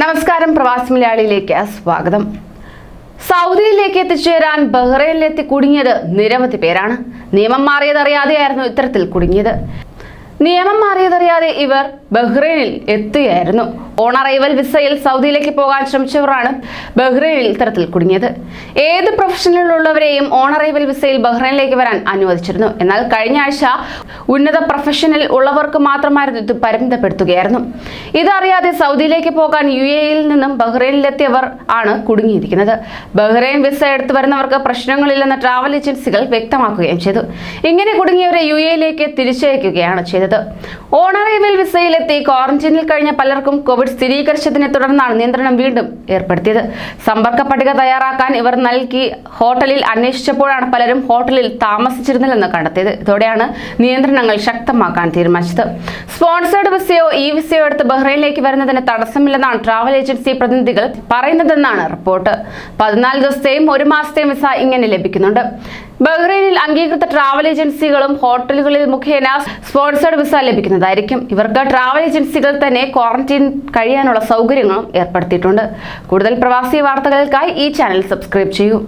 നമസ്കാരം പ്രവാസി മലയാളിയിലേക്ക് സ്വാഗതം. സൗദിയിലേക്ക് എത്തിച്ചേരാൻ ബഹ്റൈനിലെത്തി കുടുങ്ങിയത് നിരവധി പേരാണ്. നിയമം മാറിയതറിയാതെയായിരുന്നു ഇത്തരത്തിൽ കുടുങ്ങിയത്. നിയമം മാറിയതറിയാതെ ഇവർ ബഹ്റൈനിൽ എത്തുകയായിരുന്നു. ഓൺ അറൈവൽ വിസയിൽ സൗദിയിലേക്ക് പോകാൻ ശ്രമിച്ചവരാണ് ബഹ്റൈനിൽ ഇത്തരത്തിൽ കുടുങ്ങിയത്. ഏത് പ്രൊഫഷനിലുള്ളവരെയും ഓൺ അറൈവൽ വിസയിൽ ബഹ്റൈനിലേക്ക് വരാൻ അനുവദിച്ചിരുന്നു. എന്നാൽ കഴിഞ്ഞ ആഴ്ച ഉന്നത പ്രൊഫഷനിൽ ഉള്ളവർക്ക് മാത്രമായിരുന്നു ഇത് പരിമിതപ്പെടുത്തുകയായിരുന്നു. ഇതറിയാതെ സൗദിയിലേക്ക് പോകാൻ യു എയിൽ നിന്നും ബഹ്റൈനിലെത്തിയവർ ആണ് കുടുങ്ങിയിരിക്കുന്നത്. ബഹ്റൈൻ വിസ എടുത്തു വരുന്നവർക്ക് പ്രശ്നങ്ങളില്ലെന്ന് ട്രാവൽ ഏജൻസികൾ വ്യക്തമാക്കുകയും ചെയ്തു. ഇങ്ങനെ കുടുങ്ങിയവരെ യു എയിലേക്ക് തിരിച്ചയക്കുകയാണ് ചെയ്തത്. ഓണറൈവൽ വിസയിലെത്തി ക്വാറന്റീനിൽ കഴിഞ്ഞ പലർക്കും കോവിഡ് സ്ഥിരീകരിച്ചതിനെ തുടർന്നാണ് നിയന്ത്രണം വീണ്ടും ഏർപ്പെടുത്തിയത്. സമ്പർക്ക പട്ടിക തയ്യാറാക്കാൻ ഇവർ നൽകി ഹോട്ടലിൽ അന്വേഷിച്ചപ്പോഴാണ് പലരും ഹോട്ടലിൽ താമസിച്ചിരുന്നില്ലെന്ന് കണ്ടെത്തിയത്. ഇതോടെയാണ് നിയന്ത്രണങ്ങൾ ശക്തമാക്കാൻ തീരുമാനിച്ചത്. സ്പോൺസേഡ് വിസയോ ഇ വിസയോ എടുത്ത് ബഹ്റൈനിലേക്ക് വരുന്നതിന് തടസ്സമില്ലെന്നാണ് ട്രാവൽ ഏജൻസി പ്രതിനിധികൾ പറയുന്നതെന്നാണ് റിപ്പോർട്ട്. പതിനാല് ദിവസത്തെയും ഒരു മാസത്തെയും വിസ ഇങ്ങനെ ലഭിക്കുന്നുണ്ട്. ബഹ്റൈനിൽ അംഗീകൃത ട്രാവൽ ഏജൻസികളും ഹോട്ടലുകളിൽ മുഖേന സ്പോൺസേഡ് വിസ ലഭിക്കുന്നതായിരിക്കും. ഇവർക്ക് ട്രാവൽ ഏജൻസികൾ തന്നെ ക്വാറന്റീൻ കഴിയാനുള്ള സൗകര്യങ്ങളും ഏർപ്പെടുത്തിയിട്ടുണ്ട്. കൂടുതൽ പ്രവാസി വാർത്തകൾക്കായി ഈ ചാനൽ സബ്സ്ക്രൈബ് ചെയ്യൂ.